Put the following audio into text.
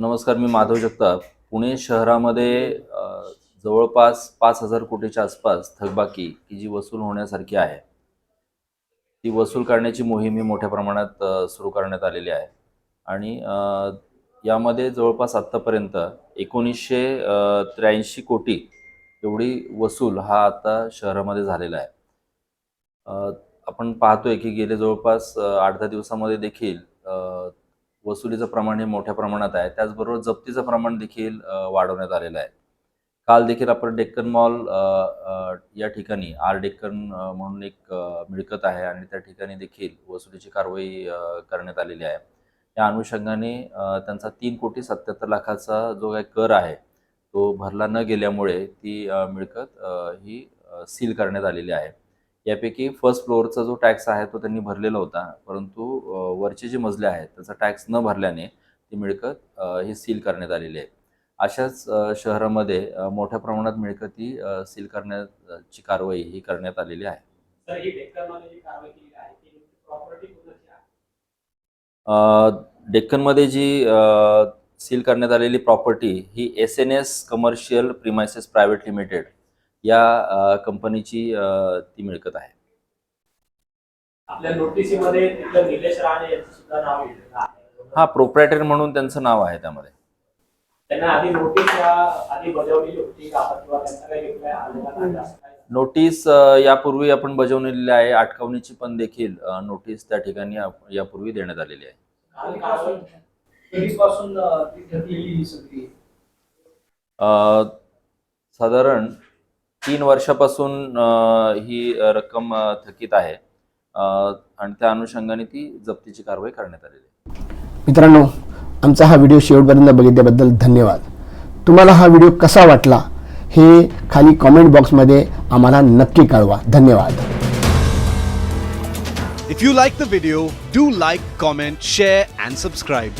नमस्कार मी माधव जगताप. पुणे शहरामध्ये जवळपास पाच हजार कोटीच्या आसपास थकबाकी की जी वसूल होण्यासारखी आहे ती वसूल करण्याची मोहीम ही मोठ्या प्रमाणात सुरू करण्यात आलेली आहे. आणि यामध्ये जवळपास आत्तापर्यंत एकोणीसशे त्र्याऐंशी कोटी एवढी वसूल हा आता शहरामध्ये झालेला आहे. आपण पाहतोय की गेले जवळपास आठ दहा दिवसामध्ये देखील वसुलीचं प्रमाण हे मोठ्या प्रमाणात आहे. त्याचबरोबर जप्तीचं प्रमाण देखील वाढवण्यात आलेलं आहे. काल देखील आपण डेक्कन मॉल या ठिकाणी आर डेक्कन म्हणून एक मिळकत आहे आणि त्या ठिकाणी देखील वसुलीची कारवाई करण्यात आलेली आहे. या अनुषंगाने त्यांचा तीन कोटी सत्याहत्तर लाखाचा जो काही कर आहे तो भरला न गेल्यामुळे ती मिळकत ही सील करण्यात आलेली आहे. यापैकी फर्स्ट फ्लोअरचा जो टॅक्स आहे तो त्यांनी भरलेला होता. परंतु वरचे जे मजले आहेत त्याचा टॅक्स न भरल्याने ती मिळकत ही सील करण्यात आलेली आहे अशाच शहरामध्ये मोठ्या प्रमाणात मिळकती सील करण्याची कारवाई ही करण्यात आलेली आहे. सर ही डेक्कनमध्ये जी सील करण्यात आलेली प्रॉपर्टी ही S N S commercial premises private limited या कंपनीची ती मिळकत आहे. आपल्या नोटिसीमध्ये निलेश राणे यांचं सुद्धा नाव हा प्रोप्रायटर म्हणून त्यांचं नाव आहे त्यामध्ये. त्यांना आधी नोटीस आधी बजावलेली होती का? किंवा त्यांचा काही रिप्लाय आलेला नाही असं काय नोटीस यापूर्वी आपण बजावलेली आहे. अटकावणीची पण देखील नोटीस त्या ठिकाणी यापूर्वी देण्यात आलेली आहे. साधारण तीन वर्षापासून ही रक्कम थकीत आहे. आणि त्या अनुषंगाने ती जप्तीची कारवाई करण्यात आलेली आहे. मित्रांनो आमचा हा व्हिडिओ शेवटपर्यंत बघितल्याबद्दल धन्यवाद. तुम्हाला हा व्हिडिओ कसा वाटला हे खाली कॉमेंट बॉक्समध्ये आम्हाला नक्की कळवा. धन्यवाद. If you like the video, do like, comment, share, and subscribe.